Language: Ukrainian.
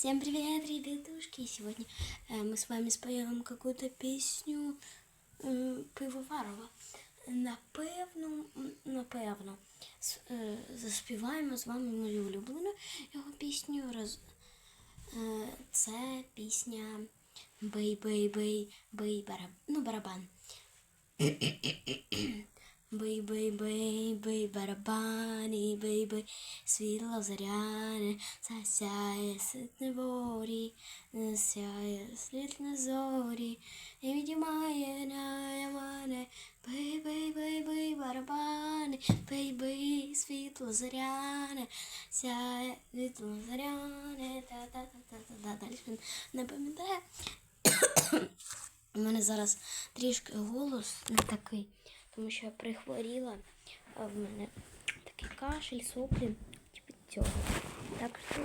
Всем привет, ребятушки! Сегодня э, мы с вами споем какую-то песню э, Пивоварова. Напевно, м, напевно, с- е, заспіваємо з вами мою улюблену його пісню. Роз... Е, це пісня Бей, бей, бей, бей, бараб... ну, барабан. Бей, барабани, бей, бей, світло заряне, засяє ситне ворі, сяє світле зорі, і відімає на мене, бей, бей, бей, бей, барабани, бей, бей, світло заряне, сяє світло заряне, та-та-та-та-та, далі не пам'ятаю. У мене зараз трішки голос не такий, тому що я прихворіла, в мене такий кашель, соплі, типу цього. Так що